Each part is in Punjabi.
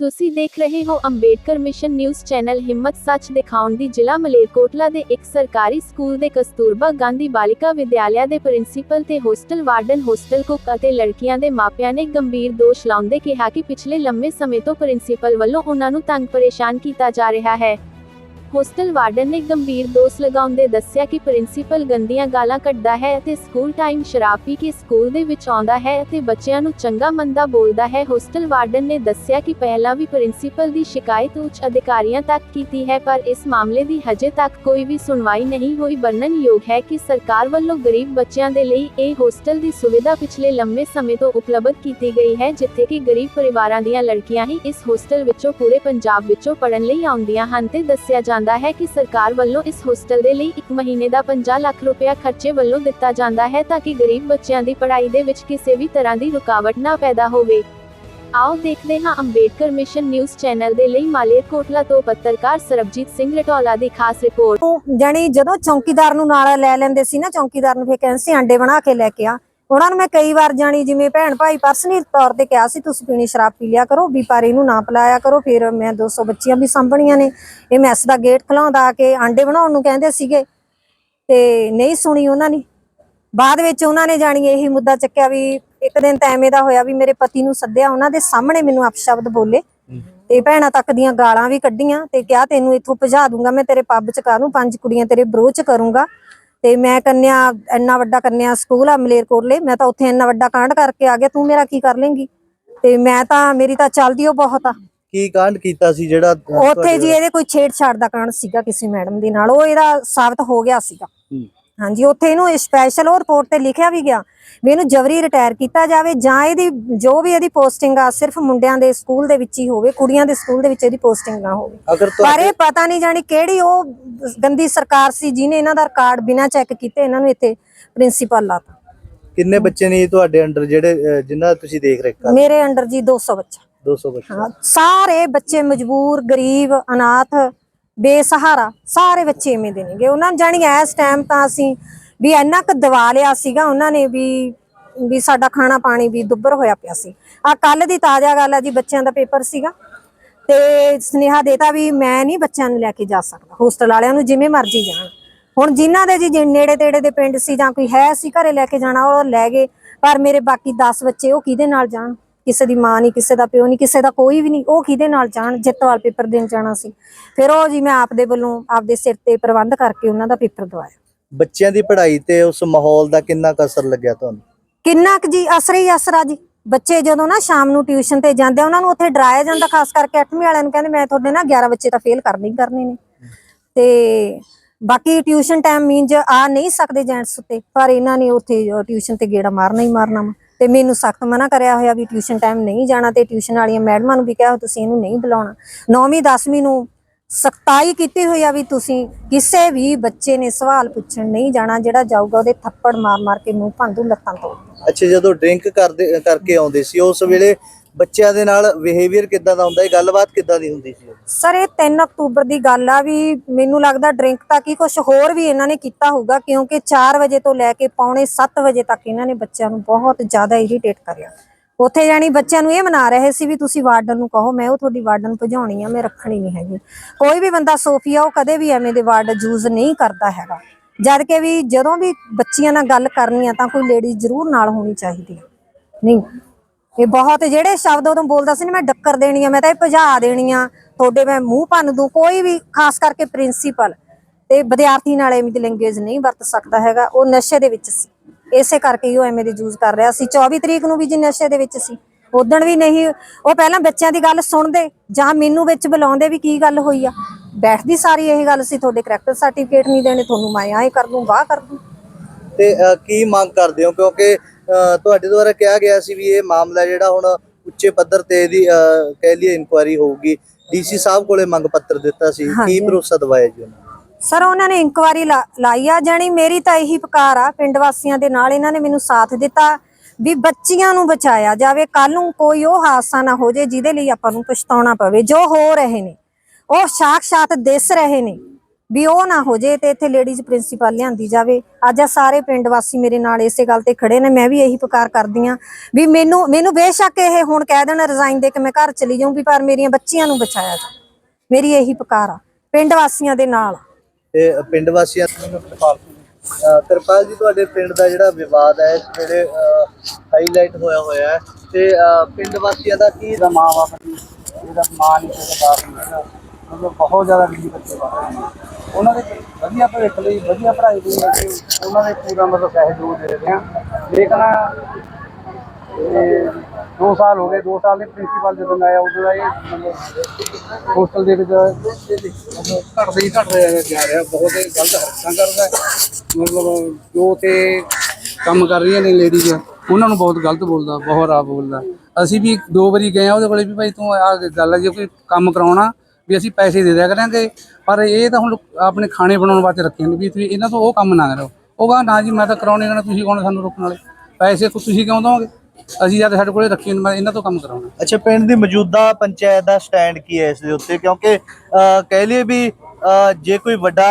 ਤੁਸੀਂ ਦੇਖ ਰਹੇ ਹੋ ਅੰਬੇਡਕਰ ਮਿਸ਼ਨ ਨਿਊਜ਼ ਚੈਨਲ ਹਿੰਮਤ ਸੱਚ ਦਿਖਾਉਣ ਦੀ ਜ਼ਿਲ੍ਹਾ ਮਲੇਰਕੋਟਲਾ ਦੇ ਇੱਕ ਸਰਕਾਰੀ ਸਕੂਲ ਦੇ ਕਸਤੂਰਬਾ ਗਾਂਧੀ ਬਾਲਿਕਾ ਵਿਦਿਆਲਿਆ ਦੇ ਪ੍ਰਿੰਸੀਪਲ ਤੇ ਹੋਸਟਲ ਵਾਰਡਨ, ਹੋਸਟਲ ਕੁੱਕ ਅਤੇ ਲੜਕੀਆਂ ਦੇ ਮਾਪਿਆਂ ਨੇ ਗੰਭੀਰ ਦੋਸ਼ ਲਾਉਂਦੇ ਕਿਹਾ ਕਿ ਪਿਛਲੇ ਲੰਮੇ ਸਮੇਂ ਤੋਂ ਪ੍ਰਿੰਸੀਪਲ ਵੱਲੋਂ ਉਹਨਾਂ ਨੂੰ ਤੰਗ ਪਰੇਸ਼ਾਨ ਕੀਤਾ ਜਾ ਰਿਹਾ ਹੈ। ਹੋਸਟਲ ਵਾਰਡਨ ਨੇ ਗੰਭੀਰ ਦੋਸ਼ ਲਗਾਉਂਦੇ ਦੱਸਿਆ ਕਿ ਪ੍ਰਿੰਸੀਪਲ ਗੰਦੀਆਂ ਗਾਲਾਂ ਕੱਢਦਾ ਹੈ ਅਤੇ ਸਕੂਲ ਟਾਈਮ ਸ਼ਰਾਬ ਪੀ ਕੇ ਸਕੂਲ ਦੇ ਵਿੱਚ ਆਉਂਦਾ ਹੈ ਅਤੇ ਬੱਚਿਆਂ ਨੂੰ ਚੰਗਾ ਮੰਦਾ ਬੋਲਦਾ ਹੈ। ਹੋਸਟਲ ਵਾਰਡਨ ਨੇ ਦੱਸਿਆ ਕਿ ਪਹਿਲਾਂ ਵੀ ਪ੍ਰਿੰਸੀਪਲ ਦੀ ਸ਼ਿਕਾਇਤ ਉੱਚ ਅਧਿਕਾਰੀਆਂ ਤੱਕ ਕੀਤੀ ਹੈ, ਪਰ ਇਸ ਮਾਮਲੇ ਦੀ ਹਜੇ ਤੱਕ ਕੋਈ ਵੀ ਸੁਣਵਾਈ ਨਹੀਂ ਹੋਈ। ਵਰਣਨਯੋਗ ਹੈ ਕਿ ਸਰਕਾਰ ਵੱਲੋਂ ਗਰੀਬ ਬੱਚਿਆਂ ਦੇ ਲਈ ਇਹ ਹੋਸਟਲ ਦੀ ਸੁਵਿਧਾ ਪਿਛਲੇ ਲੰਮੇ ਸਮੇਂ ਤੋਂ ਉਪਲਬਧ ਕੀਤੀ ਗਈ ਹੈ, ਜਿੱਥੇ ਕਿ ਗਰੀਬ ਪਰਿਵਾਰਾਂ ਦੀਆਂ ਲੜਕੀਆਂ ਹੀ ਇਸ ਹੋਸਟਲ ਵਿੱਚੋਂ ਪੂਰੇ ਪੰਜਾਬ ਵਿੱਚੋਂ ਪੜ੍ਹਨ ਲਈ ਆਉਂਦੀਆਂ ਹਨ, ਤੇ ਦੱਸਿਆ ਜਾਂਦਾ ਹੈ ਕਿ ਸਰਕਾਰ ਵੱਲੋਂ ਇਸ ਹੋਸਟਲ ਦੇ ਲਈ ਇੱਕ ਮਹੀਨੇ ਦਾ 50 ਲੱਖ ਰੁਪਇਆ ਖਰਚੇ ਵੱਲੋਂ ਦਿੱਤਾ ਜਾਂਦਾ ਹੈ ਤਾਂ ਕਿ ਗਰੀਬ ਬੱਚਿਆਂ ਦੀ ਪੜ੍ਹਾਈ ਦੇ ਵਿੱਚ ਕਿਸੇ ਵੀ ਤਰ੍ਹਾਂ ਦੀ ਰੁਕਾਵਟ ਨਾ ਪੈਦਾ ਹੋਵੇ। ਆਓ ਦੇਖਦੇ ਹਾਂ ਅੰਬੇਡਕਰ ਮਿਸ਼ਨ ਨਿਊਜ਼ ਚੈਨਲ ਦੇ ਲਈ ਮਾਲੇਰਕੋਟਲਾ ਤੋਂ ਪੱਤਰਕਾਰ ਸਰਬਜੀਤ ਸਿੰਘ ਰਟੌਲਾ ਦੀ ਖਾਸ ਰਿਪੋਰਟ। ਉਹ ਜਾਣੀ ਜਦੋਂ ਚੌਕੀਦਾਰ ਨੂੰ ਨਾਲ ਲੈ ਲੈਂਦੇ ਸੀ ਨਾ, ਚੌਕੀਦਾਰ ਨੂੰ ਫੇਰ ਕਹਿੰਦੇ ਸੀ, ਆਂਡੇ ਬਣਾ ਕੇ ਲੈ ਕੇ ਆ। ਉਹਨਾਂ ਨੂੰ ਮੈਂ ਕਈ ਵਾਰ ਜਾਣੀ ਜਿਵੇਂ ਭੈਣ ਭਾਈ ਪਰਸਨਲ ਤੌਰ ਤੇ ਕਿਹਾ ਸੀ ਤੁਸੀਂ ਪੀਣੀ ਸ਼ਰਾਬ ਪੀ ਲਿਆ ਕਰੋ ਵੀ ਪਰ ਇਹਨੂੰ ਨਾ ਪਿਲਾਇਆ ਕਰੋ। ਫਿਰ ਮੈਂ 200 ਬੱਚੀਆਂ ਵੀ ਸਾਂਭਣੀਆਂ ਨੇ। ਇਹ ਮੈਸ ਦਾ ਗੇਟ ਖਲਾਉਂਦਾ ਕੇ ਆਂਡੇ ਬਣਾਉਣ ਨੂੰ ਕਹਿੰਦੇ ਸੀਗੇ ਤੇ ਨਹੀਂ ਸੁਣੀ ਉਹਨਾਂ ਨੇ। ਬਾਅਦ ਵਿੱਚ ਉਹਨਾਂ ਨੇ ਜਾਣੀ ਇਹੀ ਮੁੱਦਾ ਚੱਕਿਆ ਵੀ ਇੱਕ ਦਿਨ ਤਾਂ ਐਵੇਂ ਦਾ ਹੋਇਆ ਵੀ ਮੇਰੇ ਪਤੀ ਨੂੰ ਸੱਦਿਆ ਉਹਨਾਂ ਦੇ ਸਾਹਮਣੇ ਮੈਨੂੰ ਅਪਸ਼ਬਦ ਬੋਲੇ ਤੇ ਭੈਣਾਂ ਤੱਕ ਦੀਆਂ ਗਾਲਾਂ ਵੀ ਕੱਢੀਆਂ ਤੇ ਕਿਹਾ ਤੈਨੂੰ ਇੱਥੋਂ ਭਜਾ ਦੂੰਗਾ ਮੈਂ ਤੇਰੇ ਪੱਬ ਚ ਕਰੂੰ ਪੰਜ ਕੁੜੀਆਂ ਤੇਰੇ ਬਰੋ ਚ ਕਰੂੰਗਾ? ਤੇ ਮੈਂ ਕੰਨਿਆ ਇੰਨਾ ਵੱਡਾ ਕੰਨਿਆ ਸਕੂਲ ਆ ਮਲੇਰਕੋਟਲੇ ਮੈਂ ਤਾਂ ਉੱਥੇ ਇੰਨਾ ਵੱਡਾ ਕਾਂਡ ਕਰਕੇ ਆ ਗਿਆ ਤੂੰ ਮੇਰਾ ਕੀ ਕਰ ਲੇਂਗੀ? ਤੇ ਮੈਂ ਤਾਂ ਮੇਰੀ ਤਾਂ ਚੱਲਦੀ ਉਹ ਬਹੁਤ ਆ। ਕੀ ਕਾਂਡ ਕੀਤਾ ਸੀ ਜਿਹੜਾ ਉੱਥੇ ਜੀ ਇਹਦੇ ਕੋਈ ਛੇੜਛਾੜ ਦਾ ਕਾਂਡ ਸੀਗਾ ਕਿਸੇ ਮੈਡਮ ਦੇ ਨਾਲ ਉਹ ਇਹਦਾ ਸਾਬਤ ਹੋ ਗਿਆ ਸੀਗਾ। ਹੂੰ। ਹਾਂਜੀ ਉੱਥੇ ਇਹਨੂੰ ਸਪੈਸ਼ਲ ਉਹ ਰਿਪੋਰਟ ਤੇ ਲਿਖਿਆ ਵੀ ਗਿਆ ਵੀ ਇਹਨੂੰ ਜਬਰੀ ਰਿਟਾਇਰ ਕੀਤਾ ਜਾਵੇ ਜਾਂ ਇਹਦੀ ਜੋ ਵੀ ਇਹਦੀ ਪੋਸਟਿੰਗ ਆ ਸਿਰਫ ਮੁੰਡਿਆਂ ਦੇ ਸਕੂਲ ਦੇ ਵਿੱਚ ਹੀ ਹੋਵੇ ਕੁੜੀਆਂ ਦੇ ਸਕੂਲ ਦੇ ਵਿੱਚ ਇਹਦੀ ਪੋਸਟਿੰਗ ਨਾ ਹੋਵੇ। ਪਰ ਇਹ ਪਤਾ ਨਹੀਂ ਜਾਣੀ ਕਿਹੜੀ ਉਹ ਗੰਦੀ ਸਰਕਾਰ ਸੀ ਜਿਹਨੇ ਇਹਨਾਂ ਦਾ ਰਿਕਾਰਡ ਬਿਨਾਂ ਚੈੱਕ ਕੀਤੇ ਇਹਨਾਂ ਨੂੰ ਇੱਥੇ ਪ੍ਰਿੰਸੀਪਲ ਲਾਤਾ। ਕਿੰਨੇ ਬੱਚੇ ਨੇ ਤੁਹਾਡੇ ਅੰਡਰ ਜਿਹੜੇ ਜਿਨ੍ਹਾਂ ਤੁਸੀਂ ਦੇਖ ਰਹੇ ਕਰ ਮੇਰੇ ਅੰਡਰ ਜੀ 200 ਬੱਚਾ। 200 ਬੱਚੇ। ਹਾਂ, ਸਾਰੇ ਬੱਚੇ ਮਜਬੂਰ ਗਰੀਬ ਅਨਾਥ ਬੇਸਹਾਰਾ, ਸਾਰੇ ਬੱਚੇ ਐਵੇਂ ਦੇ ਨੇਗੇ। ਉਹਨਾਂ ਨੂੰ ਜਾਣੀ ਇਸ ਟਾਈਮ ਤਾਂ ਅਸੀਂ ਵੀ ਇੰਨਾ ਕੁ ਦਵਾ ਲਿਆ ਸੀਗਾ, ਉਹਨਾਂ ਨੇ ਵੀ ਵੀ ਸਾਡਾ ਖਾਣਾ ਪਾਣੀ ਵੀ ਦੁੱਬਰ ਹੋਇਆ ਪਿਆ ਸੀ। ਆ ਕੱਲ ਦੀ ਤਾਜ਼ਾ ਗੱਲ ਆ ਜੀ, ਬੱਚਿਆਂ ਦਾ ਪੇਪਰ ਸੀਗਾ। ਤੇ ਸੁਨੇਹਾ ਦੇਤਾ ਵੀ ਮੈਂ ਨਹੀਂ ਬੱਚਿਆਂ ਨੂੰ ਲੈ ਕੇ ਜਾ ਸਕਦਾ ਹੋਸਟਲ ਵਾਲਿਆਂ ਨੂੰ ਜਿਵੇਂ ਮਰਜ਼ੀ ਜਾਣ। ਹੁਣ ਜਿਨ੍ਹਾਂ ਦੇ ਜੀ ਨੇੜੇ ਤੇੜੇ ਦੇ ਪਿੰਡ ਸੀ ਜਾਂ ਕੋਈ ਹੈ ਸੀ ਘਰੇ ਲੈ ਕੇ ਜਾਣਾ, ਉਹ ਲੈ ਗਏ, ਪਰ ਮੇਰੇ ਬਾਕੀ 10 ਬੱਚੇ ਉਹ ਕਿਹਦੇ ਨਾਲ ਜਾਣ? ਕਿਸੇ ਦੀ ਮਾਂ ਨਹੀਂ ਕਿਸੇ ਦਾ ਪਿਓ ਨਹੀਂ ਕਿਸੇ ਦਾ ਕੋਈ ਵੀ ਨਹੀਂ ਉਹ ਕਿਹਦੇ ਨਾਲ ਜਾਣ? ਜਿੱਤਵਾਲ ਪੇਪਰ ਦੇਣ ਜਾਣਾ ਸੀ। ਫਿਰ ਉਹ ਜੀ ਮੈਂ ਆਪਦੇ ਵੱਲੋਂ ਆਪਦੇ ਸਿਰ ਤੇ ਪ੍ਰਬੰਧ ਕਰਕੇ ਉਹਨਾਂ ਦਾ ਪੇਪਰ ਦਵਾਇਆ। ਬੱਚਿਆਂ ਦੀ ਪੜ੍ਹਾਈ ਤੇ ਉਸ ਮਾਹੌਲ ਦਾ ਕਿੰਨਾ ਕੁ ਅਸਰ ਲੱਗਿਆ ਤੁਹਾਨੂੰ? ਕਿੰਨਾ ਕੁ ਜੀ ਅਸਰ ਹੀ ਅਸਰ ਆ ਜੀ। ਬੱਚੇ ਜਦੋਂ ਨਾ ਸ਼ਾਮ ਨੂੰ ਟਿਊਸ਼ਨ ਤੇ ਜਾਂਦੇ ਆ, ਉਹਨਾਂ ਨੂੰ ਉੱਥੇ ਡਰਾਇਆ ਜਾਂਦਾ ਖਾਸ ਕਰਕੇ 8ਵੀਂ ਵਾਲਿਆਂ ਨੂੰ ਕਹਿੰਦੇ ਮੈਂ ਤੁਹਾਡੇ ਨਾ 11 ਬੱਚੇ ਤਾਂ ਫੇਲ ਕਰਨੇ ਹੀ ਕਰਨੇ ਨੇ। ਤੇ ਬਾਕੀ ਟਿਊਸ਼ਨ ਟਾਈਮ ਮੀਨਜ ਆ ਨਹੀਂ ਸਕਦੇ ਜੈਂਟਸ ਉੱਤੇ ਪਰ ਇਹਨਾਂ ਨੇ ਉੱਥੇ ਟਿਊਸ਼ਨ ਤੇ ਗੇੜਾ ਮਾਰਨਾ ਹੀ ਮਾਰਨਾ ਵਾ। ਤੇ ਮੈਨੂੰ ਸਖਤ ਮਨਾ ਕਰਿਆ ਹੋਇਆ ਵੀ ਟਿਊਸ਼ਨ ਟਾਈਮ ਨਹੀਂ ਜਾਣਾ ਤੇ ਟਿਊਸ਼ਨ ਵਾਲੀਆਂ ਮੈਡਮਾਂ ਨੂੰ ਵੀ ਕਿਹਾ ਤੁਸੀਂ ਇਹਨੂੰ ਨਹੀਂ ਬੁਲਾਉਣਾ। 9ਵੀਂ 10ਵੀਂ ਨੂੰ ਸਖਤਾਈ ਕੀਤੀ ਹੋਈ ਆ ਵੀ ਤੁਸੀਂ ਕਿਸੇ ਵੀ ਬੱਚੇ ਨੇ ਸਵਾਲ ਪੁੱਛਣ ਨਹੀਂ ਜਾਣਾ, ਜਿਹੜਾ ਜਾਊਗਾ ਉਹਦੇ ਥੱਪੜ ਮਾਰ ਮਾਰ ਕੇ ਮੂੰਹ ਭੰਦੂ ਲੱਤਾਂ ਤੋੜ। ਅੱਛਾ, ਜਦੋਂ ਡਰਿੰਕ ਕਰਦੇ, ਕਰਕੇ ਆਉਂਦੇ ਸੀ, ਉਸ ਵੇਲੇ ਬੱਚਿਆਂ ਦੇ ਨਾਲ ਬਿਹੇਵੀਅਰ ਕਿੱਦਾਂ ਦਾ ਹੁੰਦਾ ਹੈ? ਗੱਲਬਾਤ ਕਿੱਦਾਂ ਦੀ ਹੁੰਦੀ ਸੀ? ਸਰ, ਇਹ 3 ਅਕਤੂਬਰ ਦੀ ਗੱਲ ਆ ਵੀ ਮੈਨੂੰ ਲੱਗਦਾ ਡਰਿੰਕ ਤਾਂ ਕੀ ਕੁਝ ਹੋਰ ਵੀ ਇਹਨਾਂ ਨੇ ਕੀਤਾ ਹੋਊਗਾ, ਕਿਉਂਕਿ 4 ਵਜੇ ਤੋਂ ਲੈ ਕੇ ਪੌਣੇ 7 ਵਜੇ ਤੱਕ ਇਹਨਾਂ ਨੇ ਬੱਚਿਆਂ ਨੂੰ ਬਹੁਤ ਜ਼ਿਆਦਾ ਇਰੀਟੇਟ ਕਰਿਆ। ਉੱਥੇ ਜਾਣੀ ਬੱਚਿਆਂ ਨੂੰ ਇਹ ਮਨਾ ਰਹੇ ਸੀ ਵੀ ਤੁਸੀਂ ਵਾਰਡਨ ਨੂੰ ਕਹੋ, ਮੈਂ ਉਹ ਤੁਹਾਡੀ ਵਾਰਡਨ ਭਜਾਉਣੀ ਆ, ਮੈਂ ਰੱਖਣੀ ਨਹੀਂ ਹੈਗੀ। ਕੋਈ ਵੀ ਬੰਦਾ ਸੋਫੀਆ, ਉਹ ਕਦੇ ਵੀ ਐਵੇਂ ਦੇ ਵਰਡ ਯੂਜ਼ ਨਹੀਂ ਕਰਦਾ ਹੈਗਾ। ਜਦ ਕਿ ਵੀ ਜਦੋਂ ਵੀ ਬੱਚੀਆਂ ਨਾਲ ਗੱਲ ਕਰਨੀ ਆ ਤਾਂ ਕੋਈ ਲੇਡੀ ਜ਼ਰੂਰ ਨਾਲ ਹੋਣੀ ਚਾਹੀਦੀ ਹੈ ਨਹੀਂ। ਇਹ ਬਹੁਤ, ਜਿਹੜੇ ਸ਼ਬਦ ਉਦੋਂ ਬੋਲਦਾ ਸੀ ਨਾ, ਮੈਂ ਡੱਕਰ ਦੇਣੀ ਆ, ਮੈਂ ਤਾਂ ਇਹ ਭਜਾ ਦੇਣੀ ਆ, ਤੁਹਾਡੇ ਮੈਂ ਮੂੰਹ ਭੰਨ ਦੂੰ, ਕੋਈ ਵੀ, ਖਾਸ ਕਰਕੇ ਪ੍ਰਿੰਸੀਪਲ ਤੇ ਵਿਦਿਆਰਥੀ ਨਾਲ ਐਵੇਂ ਦੀ ਲੈਂਗੁਏਜ ਨਹੀਂ ਵਰਤ ਸਕਦਾ ਹੈਗਾ, ਉਹ ਨਸ਼ੇ ਦੇ ਵਿੱਚ ਸੀ। ਇਸੇ ਕਰਕੇ ਹੀ ਉਹ ਐਵੇਂ ਦੀ ਯੂਜ਼ ਕਰ ਰਿਹਾ ਸੀ। 24 ਤਰੀਕ ਨੂੰ ਵੀ ਜੀ ਨਸ਼ੇ ਦੇ ਵਿੱਚ ਸੀ। ਉਦਣ ਵੀ ਨਹੀਂ, ਉਹ ਪਹਿਲਾਂ ਬੱਚਿਆਂ ਦੀ ਗੱਲ ਸੁਣਦੇ, ਜਾਂ ਮੈਨੂੰ ਵਿੱਚ ਬੁਲਾਉਂਦੇ ਵੀ ਕੀ ਗੱਲ ਹੋਈ ਆ। ਬੈਠਦੀ ਸਾਰੀ ਇਹ ਗੱਲ ਸੀ, ਤੁਹਾਡੇ ਕਰੈਕਟਰ ਸਰਟੀਫਿਕੇਟ ਨਹੀਂ ਦੇਣੇ, ਤੁਹਾਨੂੰ ਮੈਂ ਐਂ ਕਰ ਦੂੰ ਵਾਹ ਕਰ ਦੂੰ। ਤੇ ਕੀ ਮੰਗ ਕਰਦੇ ਹੋ? ਕਿਉਂਕਿ ਤੁਹਾਡੇ ਦੁਆਰਾ ਕਿਹਾ ਗਿਆ ਸੀ ਵੀ ਇਹ ਮਾਮਲਾ ਜਿਹੜਾ ਹੁਣ ਉੱਚੇ ਪੱਧਰ ਤੇ ਇਹਦੀ ਕਹਿ ਲਈਏ ਇਨਕੁਆਇਰੀ ਹੋਊਗੀ। ਡੀਸੀ ਸਾਹਿਬ ਕੋਲੇ ਮੰਗ ਪੱਤਰ ਦਿੱਤਾ ਸੀ। ਕੀ ਹਾਂਜੀ। ਭਰੋਸਾ ਦਵਾਇਆ ਜੀ ਉਹਨਾਂ ਨੇ? ਸਰ ਉਹਨਾਂ ਨੇ ਇਨਕੁਆਰੀ ਲਾਈ ਆ। ਜਾਣੀ ਮੇਰੀ ਤਾਂ ਇਹੀ ਪੁਕਾਰ ਆ ਪਿੰਡ ਵਾਸੀਆਂ ਦੇ ਨਾਲ ਇਹਨਾਂ ਨੇ ਮੈਨੂੰ ਸਾਥ ਦਿੱਤਾ ਵੀ ਬੱਚੀਆਂ ਨੂੰ ਬਚਾਇਆ ਜਾਵੇ। ਕੱਲ ਨੂੰ ਕੋਈ ਉਹ ਹਾਦਸਾ ਨਾ ਹੋ ਜੇ ਜਿਹਦੇ ਲਈ ਆਪਾਂ ਨੂੰ ਪਛਤਾਉਣਾ ਪਵੇ। ਜੋ ਹੋ ਰਹੇ ਨੇ ਉਹ ਸਾਖਸ਼ਾਤ ਦਿਸ ਰਹੇ ਨੇ। ਵੀ ਉਹ ਨਾ ਹੋ ਜੇ ਤੇ ਇੱਥੇ ਲੇਡੀਜ਼ ਪ੍ਰਿੰਸੀਪਲ ਲਿਆਂਦੀ ਜਾਵੇ। ਅੱਜ ਆ ਸਾਰੇ ਪਿੰਡ ਵਾਸੀ ਮੇਰੇ ਨਾਲ ਇਸੇ ਗੱਲ ਤੇ ਖੜੇ ਨੇ, ਮੈਂ ਵੀ ਇਹੀ ਪੁਕਾਰ ਕਰਦੀ ਆ ਵੀ ਮੈਨੂੰ ਮੈਨੂੰ ਬੇਸ਼ੱਕ ਇਹ ਹੁਣ ਕਹਿ ਦੇਣ ਰਿਜ਼ਾਈਨ ਦੇ ਕੇ ਮੈਂ ਘਰ ਚਲੀ ਜਾਊਂ ਵੀ ਪਰ ਮੇਰੀਆਂ ਬੱਚੀਆਂ ਨੂੰ ਬਚਾਇਆ ਜਾ। ਮੇਰੀ ਇਹੀ ਪੁਕਾਰ ਆ, ਪਿੰਡ ਵਾਸੀਆਂ ਦੇ ਨਾਲ ਤੇ ਪਿੰਡ ਵਾਸੀਆਂ ਨੂੰ ਅਹ ਕਿਰਪਾਲ ਜੀ, ਤੁਹਾਡੇ ਪਿੰਡ ਦਾ ਜਿਹੜਾ ਵਿਵਾਦ ਹੈ, ਜਿਹੜੇ ਹਾਈਲਾਈਟ ਹੋਇਆ ਹੋਇਆ ਹੈ, ਤੇ, ਅਹ ਪਿੰਡ ਵਾਸੀਆਂ ਦਾ ਕੀ ਇਹਦਾ ਮਾਂ ਬਾਪ ਦੀ ਇਹਦਾ ਮਾਂ ਨਹੀਂ ਤੇ ਬਾਪ ਨਹੀਂ ਹੈਗਾ ਮਤਲਬ ਬਹੁਤ ਜ਼ਿਆਦਾ ਗਰੀਬ ਬੱਚੇ ਪੜ੍ਹ ਰਹੇ ਨੇ। ਉਹਨਾਂ ਦੇ ਵਧੀਆ ਭਵਿੱਖ ਲਈ, ਵਧੀਆ ਪੜ੍ਹਾਈ ਲਈ ਅਸੀਂ ਉਹਨਾਂ ਦੇ ਪੂਰਾ ਮਤਲਬ ਸਹਿਯੋਗ ਦੇ ਰਹੇ ਹਾਂ। ਲੇਕਿਨ, ਇਹ ਦੋ ਸਾਲ ਹੋ ਗਏ, ਦੋ ਸਾਲ ਦੇ ਪ੍ਰਿੰਸੀਪਲ ਜਦੋਂ ਆਇਆ, ਉਦੋਂ ਦਾ ਇਹ ਮਤਲਬ ਹੋਸਟਲ ਦੇ ਵਿੱਚ ਮਤਲਬ ਘਟਦੇ ਹੀ ਘਟ ਰਿਹਾ ਜਾ ਰਿਹਾ, ਬਹੁਤ ਗਲਤ ਹਰਕਤਾਂ ਕਰਦਾ ਮਤਲਬ ਜੋ ਤੇ ਕੰਮ ਕਰ ਰਹੀਆਂ ਨੇ ਲੇਡੀਜ਼ ਉਹਨਾਂ ਨੂੰ ਬਹੁਤ ਗਲਤ ਬੋਲਦਾ, ਬਹੁਤ ਰਾਬ ਬੋਲਦਾ। ਅਸੀਂ ਵੀ ਦੋ ਵਾਰੀ ਗਏ ਆ ਉਹਦੇ ਕੋਲੇ ਵੀ ਭਾਈ ਤੂੰ ਆ ਗੱਲ ਹੈ, ਜੇ ਕੋਈ ਕੰਮ ਕਰਾਉਣਾ ਵੀ ਅਸੀਂ ਪੈਸੇ ਦੇ ਦਿਆ ਕਰਾਂਗੇ। ਪਰ ਇਹ ਤਾਂ ਹੁਣ ਆਪਣੇ ਖਾਣੇ ਬਣਾਉਣ ਵਾਸਤੇ ਰੱਖੇ ਨੇ ਵੀ ਤੁਸੀਂ ਇਹਨਾਂ ਤੋਂ ਉਹ ਕੰਮ ਨਾ ਕਰੋ। ਉਹ ਕਹਿੰਦਾ ਨਾ ਜੀ, ਮੈਂ ਤਾਂ ਕਰਾਉਣੇ ਕਹਿੰਦਾ ਤੁਸੀਂ ਕੌਣ ਸਾਨੂੰ ਰੋਕਣ ਵਾਲੇ? ਪੈਸੇ ਤੁਸੀਂ ਕਿਉਂ ਦੋਗੇ ਅਸੀਂ ਜਦ ਸਾਡੇ ਕੋਲੇ ਰੱਖੇ ਮੈਂ ਇਹਨਾਂ ਤੋਂ ਕੰਮ ਕਰਾਉਣਾ। ਅੱਛਾ, ਪਿੰਡ ਦੀ ਮੌਜੂਦਾ ਪੰਚਾਇਤ ਦਾ ਸਟੈਂਡ ਕੀ ਹੈ ਇਸ ਦੇ ਉੱਤੇ? ਕਿਉਂਕਿ ਕਹਿ ਲਈਏ ਵੀ ਜੇ ਕੋਈ ਵੱਡਾ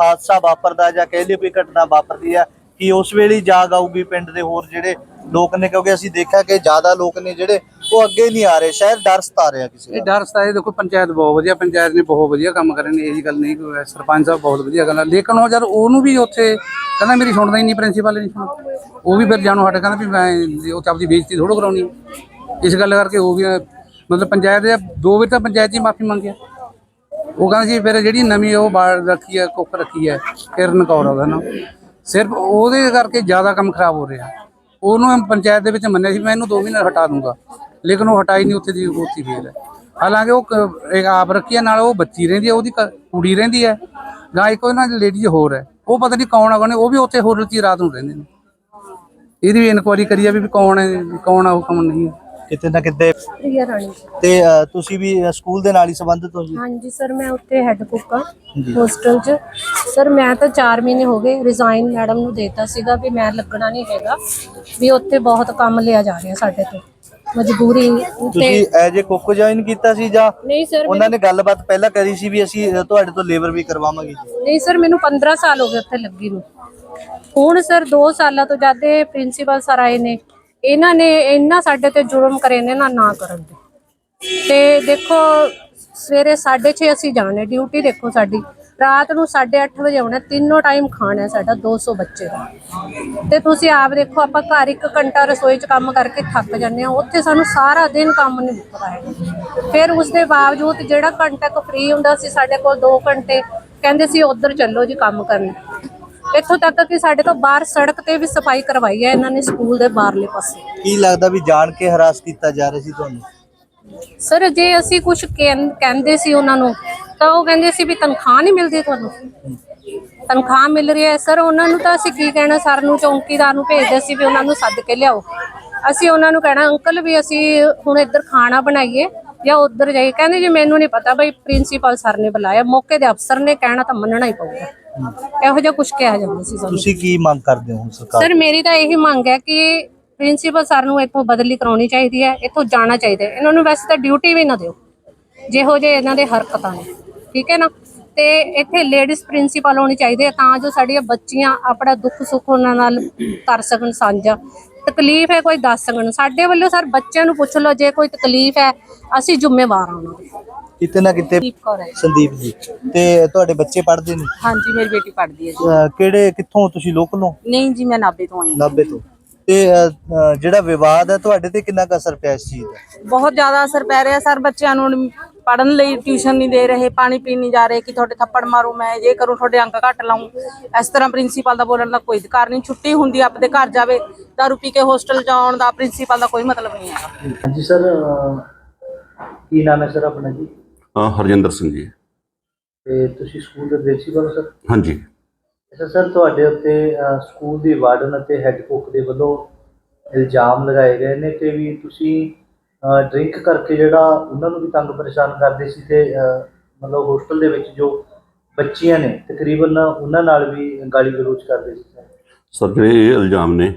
ਹਾਦਸਾ ਵਾਪਰਦਾ ਜਾਂ ਕਹਿ ਲਈਏ ਕੋਈ ਘਟਨਾ ਵਾਪਰਦੀ ਆ ਕਿ ਉਸ ਵੇਲੇ ਹੀ ਜਾਗ ਆਊਗੀ ਪਿੰਡ ਦੇ ਹੋਰ ਜਿਹੜੇ ਲੋਕ ਨੇ? ਕਿਉਂਕਿ ਅਸੀਂ ਦੇਖਿਆ ਕਿ ਜ਼ਿਆਦਾ ਲੋਕ ਨੇ ਜਿਹੜੇ ਉਹ ਅੱਗੇ ਨਹੀਂ ਆ ਰਹੇ ਸ਼ਾਇਦ ਡਰ ਸਤਾ ਰਿਹਾ ਕਿਸੇ ਇਹ ਦਾ। ਡਰ ਸਤਾਏ ਦੇਖੋ ਪੰਚਾਇਤ ਬਹੁਤ ਵਧੀਆ ਪੰਚਾਇਤ ਨੇ ਬਹੁਤ ਵਧੀਆ ਕੰਮ ਕਰੇ ਨੇ ਇਹ ਜੀ ਗੱਲ ਨਹੀਂ ਕੋਈ ਹੈ। ਸਰਪੰਚ ਸਾਹਿਬ ਬਹੁਤ ਵਧੀਆ ਗੱਲ ਹੈ ਲੇਕਿਨ ਉਹ ਜਦ ਉਹਨੂੰ ਵੀ ਉੱਥੇ ਕਹਿੰਦਾ ਮੇਰੀ ਸੁਣਦਾ ਹੀ ਨਹੀਂ ਪ੍ਰਿੰਸੀਪਲ ਨਹੀਂ ਸੁਣਦਾ। ਉਹ ਵੀ ਫਿਰ ਜਾਣੋ ਹਟ ਕਹਿੰਦਾ ਵੀ ਮੈਂ ਉਹ ਆਪਦੀ ਬੇਇੱਜ਼ਤੀ ਥੋੜੋ ਕਰਾਉਣੀ ਹੈ। ਇਸ ਗੱਲ ਕਰਕੇ ਉਹ ਵੀ ਮਤਲਬ ਪੰਚਾਇਤ ਦੇ ਦੋ ਵਾਰ ਤਾਂ ਪੰਚਾਇਤ ਜੀ ਮਾਫੀ ਮੰਗਿਆ। ਉਹ ਕਹਿੰਦਾ ਸੀ ਫਿਰ ਜਿਹੜੀ ਨਵੀਂ ਉਹ ਬਾੜ ਰੱਖੀ ਹੈ ਕੁੱਕ ਰੱਖੀ ਹੈ ਕਿਰਨ ਕੌਰ ਉਹਦਾ ਨਾਮ। ਸਿਰਫ ਉਹਦੇ ਕਰਕੇ ਜ਼ਿਆਦਾ ਕੰਮ ਖਰਾਬ ਹੋ ਰਿਹਾ। ਉਹਨੂੰ ਪੰਚਾਇਤ ਦੇ ਵਿੱਚ ਮੰਨਿਆ ਸੀ ਮੈਂ ਇਹਨੂੰ 2 ਮਹੀਨੇ ਹਟਾ ਦੂੰਗਾ। ਲੇਕਿਨ ਉਹ ਹਟਾਈ ਨਹੀਂ ਉੱਥੇ ਦੀ ਉੱਥੇ ਫੇਰ ਹੈ। ਹਾਲਾਂਕਿ ਉਹ ਇੱਕ ਆਪ ਰੱਖੀ ਹੈ ਨਾਲ ਉਹ ਬੱਚੀ ਰਹਿੰਦੀ ਹੈ ਉਹਦੀ ਕੁੜੀ ਰਹਿੰਦੀ ਹੈ ਗਾਂ ਇੱਕ ਉਹਨਾਂ ਦੀ ਲੇਡੀਜ਼ ਹੋਰ ਹੈ। ਉਹ ਪਤਾ ਨਹੀਂ ਕੌਣ ਆ ਕੌਣ ਉਹ ਵੀ ਉੱਥੇ ਹੋਰ ਰੱਖੀ ਰਾਤ ਨੂੰ ਰਹਿੰਦੇ ਨੇ। ਇਹਦੀ ਵੀ ਇਨਕੁਆਇਰੀ ਕਰੀ ਆ ਵੀ ਕੌਣ ਹੈ ਕੌਣ ਆ ਉਹ ਕੌਣ ਨਹੀਂ ਕਿਤੇ ਨਾ ਕਿਤੇ ਪ੍ਰਿਆ ਰਾਣੀ ਤੇ ਤੁਸੀਂ ਵੀ ਸਕੂਲ ਦੇ ਨਾਲ ਹੀ ਸੰਬੰਧਿਤ ਹੋ ਜੀ? ਹਾਂਜੀ ਸਰ ਮੈਂ ਉੱਥੇ ਹੈੱਡ ਕੁੱਕ ਆ ਹੋਸਟਲ 'ਚ। ਸਰ ਮੈਂ ਤਾਂ 4 ਮਹੀਨੇ ਹੋ ਗਏ ਰਿਜ਼ਾਈਨ ਮੈਡਮ ਨੂੰ ਦੇਤਾ ਸੀਗਾ ਵੀ ਮੈਂ ਲੱਗਣਾ ਨਹੀਂ ਹੈਗਾ ਵੀ ਉੱਥੇ ਬਹੁਤ ਕੰਮ ਲਿਆ ਜਾ ਰਿਹਾ ਸਾਡੇ ਤੋਂ। ਮਜਬੂਰੀ ਤੇ ਤੁਸੀਂ ਐਜ ਏ ਕੁੱਕ ਜੁਆਇਨ ਕੀਤਾ ਸੀ ਜਾਂ ਨਹੀਂ ਸਰ ਉਹਨਾਂ ਨੇ ਗੱਲਬਾਤ ਪਹਿਲਾਂ ਕਰੀ ਸੀ ਵੀ ਅਸੀਂ ਤੁਹਾਡੇ ਤੋਂ ਲੇਬਰ ਵੀ ਕਰਵਾਵਾਂਗੇ ਨਹੀਂ ਸਰ ਮੈਨੂੰ 15 ਸਾਲ ਹੋ ਗਏ ਉੱਥੇ ਲੱਗੀ ਨੂੰ। ਹੁਣ ਸਰ 2 ਸਾਲਾਂ ਤੋਂ ਜਦ ਪ੍ਰਿੰਸੀਪਲ ਸਰ ਆਏ ਨੇ। ਇਹਨਾਂ ਨੇ ਇੰਨਾ ਸਾਡੇ ਤੇ ਜ਼ੁਲਮ ਕਰੇ ਨੇ ਨਾ ਨਾ ਕਰਨ ਦੇ। ਤੇ ਦੇਖੋ ਸਵੇਰੇ 6:30 ਅਸੀਂ ਜਾਣੇ ਡਿਊਟੀ ਦੇਖੋ ਸਾਡੀ। ਰਾਤ ਨੂੰ 8:30 ਵਜੇ ਆਉਣਾ ਤਿੰਨੋਂ ਟਾਈਮ ਖਾਣਾ ਸਾਡਾ 200 ਬੱਚੇ ਦਾ। ਤੇ ਤੁਸੀਂ ਆਪ ਦੇਖੋ ਆਪਾਂ ਘਰ ਇੱਕ ਘੰਟਾ ਰਸੋਈ 'ਚ ਕੰਮ ਕਰਕੇ ਥੱਕ ਜਾਂਦੇ ਆ ਉੱਥੇ ਸਾਨੂੰ ਸਾਰਾ ਦਿਨ ਕੰਮ ਨਹੀਂ ਮੁੱਕਦਾ ਹੈ। ਫਿਰ ਉਸ ਦੇ ਬਾਵਜੂਦ ਜਿਹੜਾ ਘੰਟਾ ਕੁ ਫ੍ਰੀ ਹੁੰਦਾ ਸੀ ਸਾਡੇ ਕੋਲ 2 ਘੰਟੇ ਕਹਿੰਦੇ ਸੀ ਉਧਰ ਚੱਲੋ ਜੀ ਕੰਮ ਕਰਨ। ਇੱਥੋਂ ਤੱਕ ਕਿ ਸਾਡੇ ਤੋਂ ਬਾਹਰ ਸੜਕ ਤੇ ਵੀ ਸਫ਼ਾਈ ਕਰਵਾਈ ਹੈ ਇਹਨਾਂ ਨੇ ਸਕੂਲ ਦੇ ਬਾਹਰਲੇ ਪਾਸੇ। ਕੀ ਲੱਗਦਾ ਵੀ ਜਾਣ ਕੇ ਹਰਾਸ ਕੀਤਾ ਜਾ ਰਿਹਾ ਸੀ ਤੁਹਾਨੂੰ? ਸਰ ਜੇ ਅਸੀਂ ਕੁਝ ਕਹਿੰਦੇ ਸੀ ਉਹਨਾਂ ਨੂੰ ਤਾਂ ਉਹ ਕਹਿੰਦੇ ਸੀ ਵੀ ਤਨਖਾਹ ਨਹੀਂ ਮਿਲਦੀ ਤੁਹਾਨੂੰ। ਤਨਖਾਹ ਮਿਲ ਰਹੀ ਹੈ। ਸਰ ਉਹਨਾਂ ਨੂੰ ਤਾਂ ਅਸੀਂ ਕੀ ਕਹਿਣਾ? ਸਰ ਨੂੰ ਚੌਂਕੀਦਾਰ ਨੂੰ ਭੇਜਦੇ ਸੀ ਵੀ ਉਹਨਾਂ ਨੂੰ ਸੱਦ ਕੇ ਲਿਆਓ। ਅਸੀਂ ਉਹਨਾਂ ਨੂੰ ਕਹਿਣਾ ਅੰਕਲ ਵੀ ਅਸੀਂ ਹੁਣ ਇੱਧਰ ਖਾਣਾ ਬਣਾਈਏ ਜਾਂ ਉੱਧਰ ਜਾਈਏ। ਕਹਿੰਦੇ ਜੀ ਮੈਨੂੰ ਨਹੀਂ ਪਤਾ ਬਈ ਪ੍ਰਿੰਸੀਪਲ ਸਰ ਨੇ ਬੁਲਾਇਆ। ਮੌਕੇ ਦੇ ਅਫਸਰ ਨੇ ਕਹਿਣਾ ਤਾਂ ਮੰਨਣਾ ਹੀ ਪਊਗਾ। ਇਹੋ ਜਿਹਾ ਕੁਝ ਕਿਹਾ ਜਾਂਦਾ ਸੀ ਸਾਨੂੰ। ਤੁਸੀਂ ਕੀ ਮੰਗ ਕਰਦੇ ਹੋ ਸਰਕਾਰ ਸਰ ਮੇਰੀ ਤਾਂ ਇਹੀ ਮੰਗ ਹੈ ਕਿ ਪ੍ਰਿੰਸੀਪਲ ਸਰ ਨੂੰ ਇੱਥੋਂ ਬਦਲੀ ਕਰਾਉਣੀ ਚਾਹੀਦੀ ਹੈ ਇੱਥੋਂ ਜਾਣਾ ਚਾਹੀਦਾ ਹੈ। ਇਹਨਾਂ ਨੂੰ ਵੈਸੇ ਤਾਂ ਡਿਊਟੀ ਵੀ ਨਾ ਦਿਓ। ਜਿਹੋ ਜੇ ਇਹਨਾਂ ਦੇ ਹਰਕਤਾਂ ਨੇ। ਠੀਕ ਹੈ ਨਾ? ਤੇ ਇੱਥੇ ਲੇਡੀਜ਼ ਪ੍ਰਿੰਸੀਪਲ ਹੋਣੀ ਚਾਹੀਦੀ ਹੈ ਤਾਂ ਜੋ ਸਾਡੀਆਂ ਬੱਚੀਆਂ ਆਪਣਾ ਦੁੱਖ ਸੁੱਖ ਉਹਨਾਂ ਨਾਲ ਕਰ ਸਕਣ ਸਾਂਝਾ। ਤਕਲੀਫ ਹੈ ਕੋਈ ਦੱਸ ਸਕਣ। ਸਾਡੇ ਵੱਲੋਂ ਸਰ ਬੱਚਿਆਂ ਨੂੰ ਪੁੱਛ ਲਓ ਜੇ ਕੋਈ ਤਕਲੀਫ ਹੈ ਅਸੀਂ ਜ਼ਿੰਮੇਵਾਰ ਹਾਂ ਉਹਨਾਂ ਦੇ। ਕਿਤੇ ਨਾ ਕਿਤੇ ਦੀਪ ਕੌਰ ਹੈ। ਸੰਦੀਪ ਜੀ। ਤੇ ਤੁਹਾਡੇ ਬੱਚੇ ਪੜ੍ਹਦੇ ਨੇ? ਹਾਂਜੀ ਮੇਰੀ ਬੇਟੀ ਪੜ੍ਹਦੀ ਹੈ ਜੀ। ਅਹ, ਕਿਹੜੇ ਕਿੱਥੋਂ ਤੁਸੀਂ ਲੋਕਲ ਹੋ? ਨਹੀਂ ਜੀ ਮੈਂ ਨਾਭੇ ਤੋਂ ਆਈ ਹਾਂ। ਨਾਭੇ ਤੋਂ। ਤੇ ਅਹ, ਅਹ, ਜਿਹੜਾ ਵਿਵਾਦ ਹੈ ਤੁਹਾਡੇ ਤੇ ਕਿੰਨਾ ਕੁ ਅਸਰ ਪਿਆ ਇਸ ਚੀਜ਼ ਦਾ? ਬਹੁਤ ਜ਼ਿਆਦਾ ਅਸਰ ਪੈ ਰਿਹਾ ਸਰ ਬੱਚਿਆਂ ਨੂੰ ਪੜਨ ਲਈ ਟਿਊਸ਼ਨ ਨਹੀਂ ਦੇ ਰਹੇ ਪਾਣੀ ਪੀਣ ਨਹੀਂ ਜਾ ਰਹੇ ਕਿ ਤੁਹਾਡੇ ਥੱਪੜ ਮਾਰੂ ਮੈਂ ਇਹ ਕਰੂੰ ਤੁਹਾਡੇ ਅੰਕ ਘੱਟ ਲਾਉਂ ਇਸ ਤਰ੍ਹਾਂ ਪ੍ਰਿੰਸੀਪਲ ਦਾ ਬੋਲਣ ਦਾ ਕੋਈ ਅਧਿਕਾਰ ਨਹੀਂ ਛੁੱਟੀ ਹੁੰਦੀ ਆਪਦੇ ਘਰ ਜਾਵੇ ਦਾਰੂ ਪੀ ਕੇ ਹੋਸਟਲ ਜਾਣ ਦਾ ਪ੍ਰਿੰਸੀਪਲ ਦਾ ਕੋਈ ਮਤਲਬ ਨਹੀਂ ਹੈਗਾ। ਹਾਂਜੀ ਸਰ ਕੀ ਨਾਮ ਹੈ ਸਰ ਆਪਣਾ ਜੀ? ਅ, ਹਰਜਿੰਦਰ ਸਿੰਘ ਜੀ। ਤੇ ਤੁਸੀਂ ਸਕੂਲ ਦੇ ਪ੍ਰਿੰਸੀਪਲ ਸਰ ਹਾਂਜੀ। ਅੱਛਾ ਸਰ ਤੁਹਾਡੇ ਉੱਤੇ ਸਕੂਲ ਦੀ ਵਾਰਡਨ ਅਤੇ ਹੈੱਡ ਕੁੱਕ ਦੇ ਵੱਲੋਂ ਇਲਜ਼ਾਮ ਲਗਾਏ ਗਏ ਨੇ ਕਿ ਵੀ ਤੁਸੀਂ ਡਰਿੰਕ ਕਰਕੇ ਜਿਹੜਾ ਉਹਨਾਂ ਨੂੰ ਵੀ ਤੰਗ ਪਰੇਸ਼ਾਨ ਕਰਦੇ ਸੀ ਤੇ ਮਤਲਬ ਹੋਸਟਲ ਦੇ ਵਿੱਚ ਜੋ ਬੱਚੀਆਂ ਨੇ, ਤਕਰੀਬਨ ਉਹਨਾਂ ਨਾਲ ਵੀ ਗਾਲੀ ਗਲੋਚ ਕਰਦੇ ਸੀ ਸਰ। ਜਿਹੜੇ ਇਹ ਇਲਜ਼ਾਮ ਨੇ,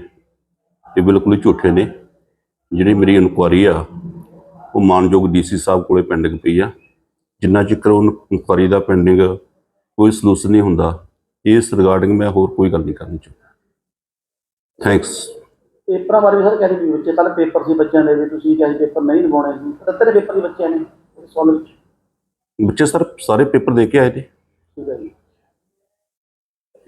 ਇਹ ਬਿਲਕੁਲ ਹੀ ਝੂਠੇ ਨੇ। ਜਿਹੜੀ ਮੇਰੀ ਇਨਕੁਆਰੀ ਆ, ਉਹ ਮਾਨਯੋਗ ਡੀਸੀ ਸਾਹਿਬ ਕੋਲੇ ਪੈਂਡਿੰਗ ਪਈ ਆ। ਜਿੰਨਾ ਚਿਰ ਉਹ ਇਨਕੁਆਰੀ ਦਾ ਪੈਂਡਿੰਗ ਕੋਈ ਸੋਲੂਸ਼ਨ ਨਹੀਂ ਹੁੰਦਾ, ਇਸ ਰਿਗਾਰਡਿੰਗ ਮੈਂ ਹੋਰ ਕੋਈ ਗੱਲ ਨਹੀਂ ਕਰਨੀ ਚਾਹੁੰਦਾ। ਥੈਂਕਸ ਪੇਪਰਾਂ ਬਾਰੇ ਵੀ ਸਰ ਕਹਿੰਦੇ ਵੀ ਬੱਚੇ ਕੱਲ ਪੇਪਰ ਸੀ ਬੱਚਿਆਂ ਦੇ ਵੀ ਤੁਸੀਂ ਕਹਿੰਦੇ ਪੇਪਰ ਨਹੀਂ ਲਵਾਉਣੇ ਸੀ। ਸੱਤਰ ਪੇਪਰ ਦੀ ਬੱਚਿਆਂ ਨੇ ਵਿੱਚ। ਬੱਚੇ ਸਰ ਸਾਰੇ ਪੇਪਰ ਦੇ ਕੇ ਆਏ ਨੇ ਠੀਕ ਹੈ ਜੀ।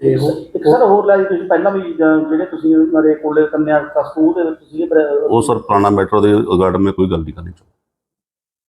ਤੇ ਇੱਕ ਉਹ- ਇੱਕ ਸਰ ਹੋਰ ਲਾਈ ਤੁਸੀਂ ਪਹਿਲਾਂ ਵੀ ਜ- ਜਿਹੜੇ ਤੁਸੀਂ ਦੇ ਕੋਲੇ ਕੰਨਿਆ ਸਕੂਲ ਦੇ ਵਿੱਚ ਪਰ- ਉਹ ਸਰ ਪੁਰਾਣਾ ਮੈਟਰ ਦੇ ਰਿਗਾਰਡ ਮੈਂ ਕੋਈ ਗੱਲ ਨਹੀਂ ਕਰਨੀ ਚਾਹੁੰਦਾ।